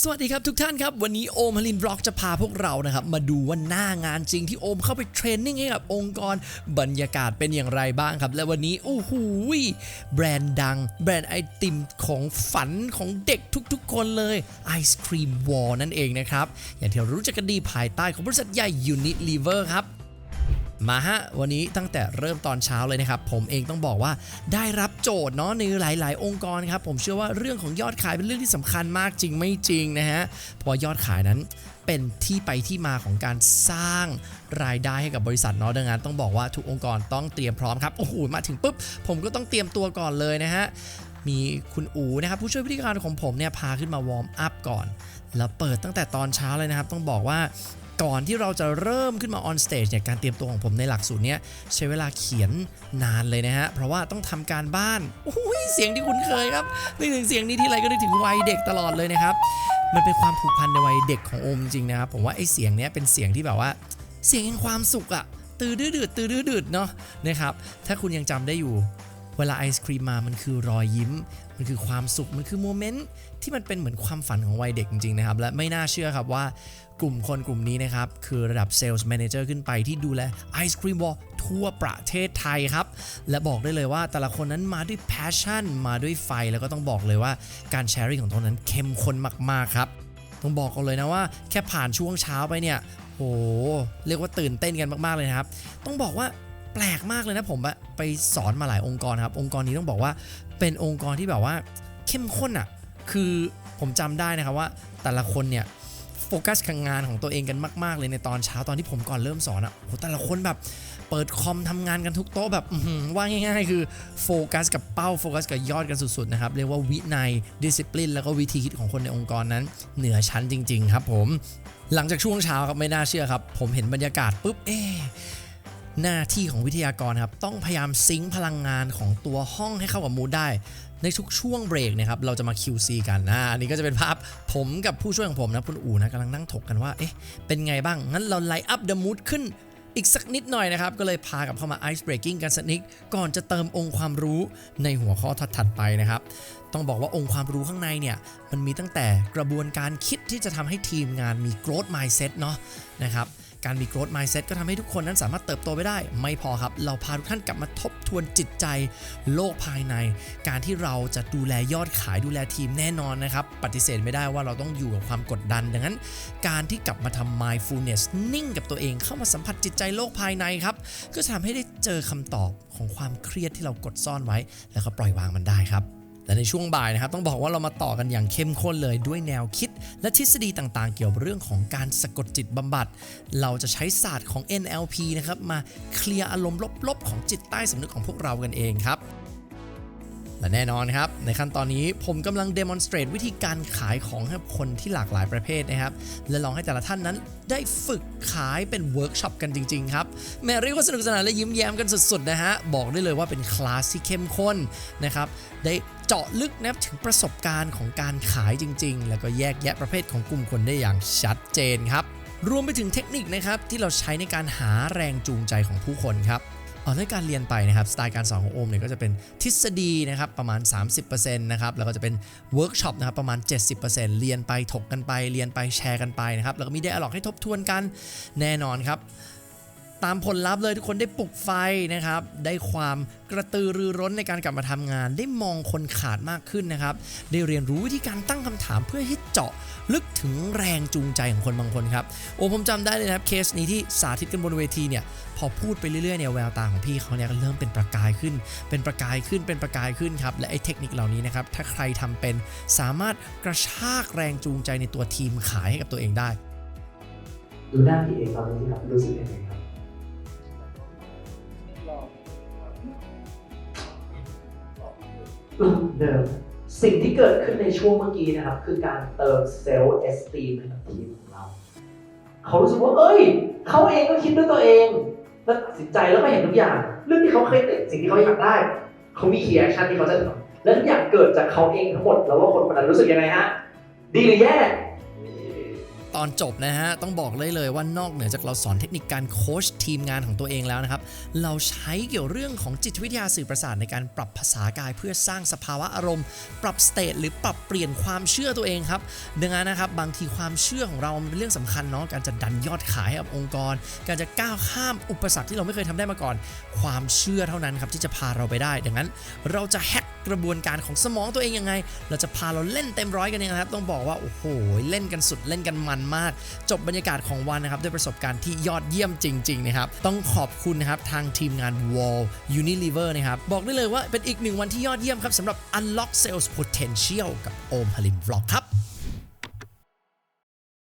สวัสดีครับทุกท่านครับ วันนี้โอมฮลินบล็อกจะพาพวกเรานะครับ มาดูว่าหน้างานจริงที่โอมเข้าไปเทรนนิ่งให้กับองค์กรบรรยากาศเป็นอย่างไรบ้างครับ และวันนี้โอ้โหยแบรนด์ดัง แบรนด์ไอติมของฝันของเด็กทุกๆ คนเลยไอศครีมวอลนั่นเองนะครับ อย่างที่เรารู้จักกันดีภายใต้ของบริษัทใหญ่ Unilever ครับมาฮะ วันนี้ตั้งแต่เริ่มตอนเช้าเลยนะครับ ผมเองต้องบอกว่าได้รับ โจทย์เนาะในหลาย ๆ องค์กรครับผมเชื่อว่าเรื่องของยอดขายเป็นเรื่องที่สำคัญมากจริงไม่จริงนะฮะเพราะยอดขายนั้นเป็นที่ไปที่มาของการสร้างรายได้ให้กับบริษัทเนาะดังนั้นต้องบอกว่าทุกองค์กรต้องเตรียมพร้อมครับโอ้โหมาถึงปุ๊บผมก็ต้องเตรียมตัวก่อนเลยนะฮะมีคุณอูนะครับผู้ช่วยพิธีการของผมเนี่ยพาขึ้นมาวอร์มอัพก่อน แล้วเปิดตั้งแต่ตอนเช้าเลยนะครับ ต้องบอกว่า ก่อนที่เราจะเริ่มขึ้นมาออนสเตจเนี่ยการเตรียมตัวของผมในหลักสูตรเนี้ยใช้เวลาเขียนนานเลยนะฮะ เพราะว่าต้องทำการบ้านโอ้ยเสียงที่คุ้นเคยครับนึกถึงเสียงนี้ที่ไรก็นึกถึงวัยเด็กตลอดเลยนะครับ มันเป็นความผูกพันในวัยเด็กของโอมจริงนะครับผมว่าไอ้เสียงเนี้ยเป็นเสียงที่แบบว่า เสียงแห่งความสุขอะตื่นดื้อดตื่นดื้อดืดเนาะนะครับถ้าคุณยังจำได้อยู่ เวลาไอศครีมมามันคือรอยยิ้ม มันคือความสุขมันคือโมเมนต์ที่มันเป็นเหมือนความฝันของวัยเด็กจริงๆนะครับ และไม่น่าเชื่อครับว่ากลุ่มคนกลุ่มนี้นะครับ คือระดับเซลส์แมเนเจอร์ขึ้นไปที่ดูแลไอศครีมวอลทั่วประเทศไทยครับ และบอกได้เลยว่าแต่ละคนนั้นมาด้วยแพชชั่น มาด้วยไฟแล้วก็ต้องบอกเลยว่าการแชร์ริ่งของตรงนั้นเข้มข้นมากๆครับต้องบอกกันเลยนะว่าแค่ผ่านช่วงเช้าไปเนี่ยโหเรียกว่าตื่นเต้นกันมากๆเลยนะครับ ต้องบอกว่า ลกมากเลยนะผมไปสอนมาหลายองค์กรครับ องค์กรนี้ต้องบอกว่าเป็นองค์กรที่แบบว่าเข้มข้นอะคือผมจำได้นะครับว่าแต่ละคนเนี่ยโฟกัสกับงานของตัวเองกันมาก ๆ เลยในตอนเช้าตอนที่ผมก่อนเริ่มสอนอะโหแต่ละคนแบบเปิดคอมทำงานกันทุกโต๊ะแบบว่าง่ายๆ คือโฟกัสกับเป้าโฟกัสกับยอดกันสุดๆนะครับเรียกว่าวินัยดิสซิ p ลินแล้วก็วิธีคิดของคนในองค์กรนั้น เหนือชั้นจริง ๆ ครับผมหลังจากช่วงเช้าครับไม่น่าเชื่อครับ ผมเห็นบรรยากาศปุ๊บเอ๊ หน้าที่ของวิทยากรครับต้องพยายามซิงค์พลังงานของตัวห้องให้เข้ากับมูดได้ในทุกช่วงเบรกนะครับเราจะมา QC กันนะอันนี้ก็จะเป็นภาพผมกับผู้ช่วยของผมนะคุณอู๋นะกำลังนั่งถกกันว่าเอ๊ะเป็นไงบ้าง งั้นเราไลท์อัพเดอะมูดขึ้นอีกสักนิดหน่อยนะครับ ก็เลยพากับเข้ามา Ice Breaking กันสักนิดก่อนจะเติมองค์ความรู้ในหัวข้อถัดๆไปนะครับ ต้องบอกว่าองค์ความรู้ข้างในเนี่ย มันมีตั้งแต่กระบวนการคิดที่จะทำให้ทีมงานมี growth mindset เนาะนะครับ การมี growth mindset ก็ทำให้ทุกคนนั้นสามารถเติบโตไปได้ ไม่พอครับ เราพาทุกท่านกลับมาทบทวนจิตใจโลกภายใน การที่เราจะดูแลยอดขายดูแลทีมแน่นอนนะครับ ปฏิเสธไม่ได้ว่าเราต้องอยู่กับความกดดัน ดังนั้น การที่กลับมาทำ mindfulness นิ่งกับตัวเองเข้ามาสัมผัสจิตใจโลกภายในครับ ก็จะทำให้ได้เจอคำตอบของความเครียดที่เรากดซ่อนไว้ แล้วก็ปล่อยวางมันได้ครับ ในช่วงบ่ายนะครับต้องบอกว่าเรามาต่อกันอย่างเข้มข้นเลยด้วยแนวคิด และทฤษฎีต่างๆ เกี่ยวกับเรื่องของการสะกดจิตบำบัด เราจะใช้ศาสตร์ของ NLP นะครับมาเคลียร์อารมณ์ลบๆ ของจิตใต้สำนึกของพวกเรากันเองครับ และแน่นอนครับ ในขั้นตอนนี้ผมกำลัง demonstrate วิธีการขายของให้คนที่หลากหลายประเภทนะครับ และลองให้แต่ละท่านนั้นได้ฝึกขายเป็นเวิร์กช็อปกันจริง ๆ ครับ แม่เรียกว่าสนุกสนานและยิ้มแย้มกันสุด ๆ นะฮะ บอกได้เลยว่าเป็นคลาสที่เข้มข้นนะครับ ได้เจาะลึกนับถึงประสบการณ์ของการขายจริง ๆ แล้วก็แยกแยะประเภทของกลุ่มคนได้อย่างชัดเจนครับรวมไปถึงเทคนิคนะครับที่เราใช้ในการหาแรงจูงใจของผู้คนครับ เอาในการเรียนไปนะครับสไตล์การสอนของโอมเนี่ยก็จะเป็นทฤษฎีนะครับประมาณ 30%นะครับแล้วก็จะเป็นเวิร์กช็อปนะครับประมาณ 70%เรียนไปถกกันไป เรียนไปแชร์กันไปนะครับแล้วก็มีไดอะล็อกให้ทบทวนกันแน่นอนครับ ตามผลลัพธ์เลยทุกคนได้ปลุกไฟนะครับ ได้ความกระตือรือร้นในการกลับมาทำงาน ได้มองคนขาดมากขึ้นนะครับ ได้เรียนรู้วิธีการตั้งคำถามเพื่อให้เจาะลึกถึงแรงจูงใจของคนบางคนครับ โอ้ผมจำได้เลยนะครับเคสนี้ที่สาธิตกันบนเวทีเนี่ยพอพูดไปเรื่อยๆเนี่ยแววตาของพี่เขาเนี่ยก็เริ่มเป็นประกายขึ้น เป็นประกายขึ้นเป็นประกายขึ้นครับและไอ้เทคนิคเหล่านี้นะครับถ้าใครทำเป็นสามารถกระชากแรงจูงใจในตัวทีมขายให้กับตัวเองได้ ดูหน้าพี่เอกตอนนี้ครับรู้สึกยังไงครับ เดิมสิ่งที่เกิดขึ้นในช่วงเมื่อกี้นะครับ คือการเติมเซลล์เอสตีมให้กับทีมของเรา เขารู้สึกว่า เอ้ย เขาเองก็คิดด้วยตัวเอง แล้วตัดสินใจแล้วก็เห็นทุกอย่าง เรื่องที่เขาเคยติดสิ่งที่เขาอยากได้ เขามีคีย์แอคชั่นที่เขาจะทำและทุกอย่างเกิดจากเขาเองทั้งหมด แล้วว่าคนคนนั้นรู้สึกยังไงฮะ ดีหรือแย่ ตอนจบนะฮะ ต้องบอกเลยเลยว่านอกเหนือจากเราสอนเทคนิคการโค้ชทีมงานของตัวเองแล้วนะครับ เราใช้เกี่ยวเรื่องของจิตวิทยาสื่อประสาทในการปรับภาษากายเพื่อสร้างสภาวะอารมณ์ ปรับสเตทหรือปรับเปลี่ยนความเชื่อตัวเองครับ ดังนั้นนะครับบางทีความเชื่อของเราเป็นเรื่องสำคัญเนาะการจะดันยอดขายให้กับองค์กร การจะก้าวข้ามอุปสรรคที่เราไม่เคยทำได้มาก่อน ความเชื่อเท่านั้นครับที่จะพาเราไปได้ ดังนั้นเราจะแฮก กระบวนการของสมองตัวเองยังไง เราจะพาเราเล่นเต็มร้อยกันยังไงครับ ต้องบอกว่าโอ้โหเล่นกันสุดเล่นกันมันมาก จบบรรยากาศของวันนะครับด้วยประสบการณ์ที่ยอดเยี่ยมจริงๆนะครับต้องขอบคุณนะครับทางทีมงาน Wall Unilever นะครับบอกได้เลยว่าเป็นอีกหนึ่งวันที่ยอดเยี่ยมครับสำหรับ Unlock Sales Potential กับโอมพลินบล็อกครับ